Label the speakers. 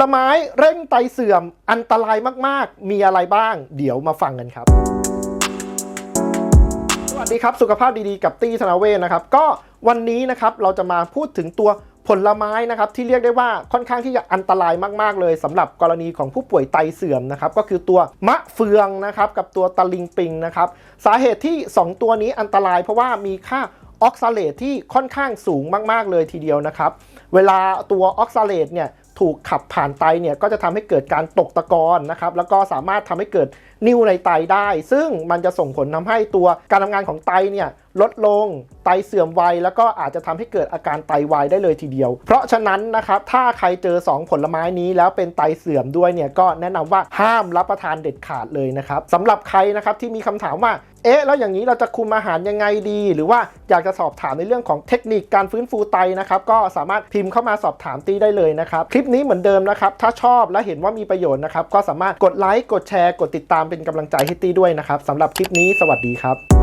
Speaker 1: ลไม้เร่งไตเสื่อมอันตรายมากๆ มีอะไรบ้าง เดี๋ยวมาฟังกันครับ สวัสดีครับ สุขภาพดีๆ กับตี้ธนาเวศนะครับ ก็วันนี้นะครับเราจะมาพูดถึงตัวผลไม้นะครับที่เรียกได้ว่าค่อนข้างที่จะอันตรายมากๆ เลยสำหรับกรณีของผู้ป่วยไตเสื่อมนะครับก็คือตัวมะเฟืองนะครับกับตัวตะลิงปิงนะครับสาเหตุที่ 2 ตัวนี้อันตรายเพราะว่ามีค่าออกซาเลตที่ค่อนข้างสูงมากๆเลยทีเดียวนะครับเวลาตัวออกซาเลตเนี่ย ถูกขับผ่านไตเนี่ยก็จะทำให้เกิดการตกตะกอนนะครับแล้วก็สามารถทำให้เกิดนิ่วในไตได้ ซึ่งมันจะส่งผลทำให้ตัวการทำงานของไตเนี่ย ลดลงไตเสื่อมไวแล้วก็อาจจะทำให้เกิดอาการไตวายได้เลยทีเดียว เพราะฉะนั้นนะครับถ้าใครเจอ 2 ผลไม้นี้แล้วเป็นไตเสื่อมด้วยเนี่ยก็แนะนำว่าห้ามรับประทานเด็ดขาดเลยนะครับสำหรับใครนะครับที่มีคำถามว่าเอ๊ะแล้วอย่างนี้เราจะคุมอาหารยังไงดี หรือว่าอยากจะสอบถามในเรื่องของเทคนิคการฟื้นฟูไตนะครับก็สามารถพิมพ์เข้ามาสอบถามตีได้เลยนะครับคลิปนี้เหมือนเดิมนะครับถ้าชอบและเห็นว่ามีประโยชน์นะครับก็สามารถกดไลค์กดแชร์ กดติดตามเป็นกำลังใจให้ตีด้วยนะครับสำหรับคลิปนี้สวัสดีครับ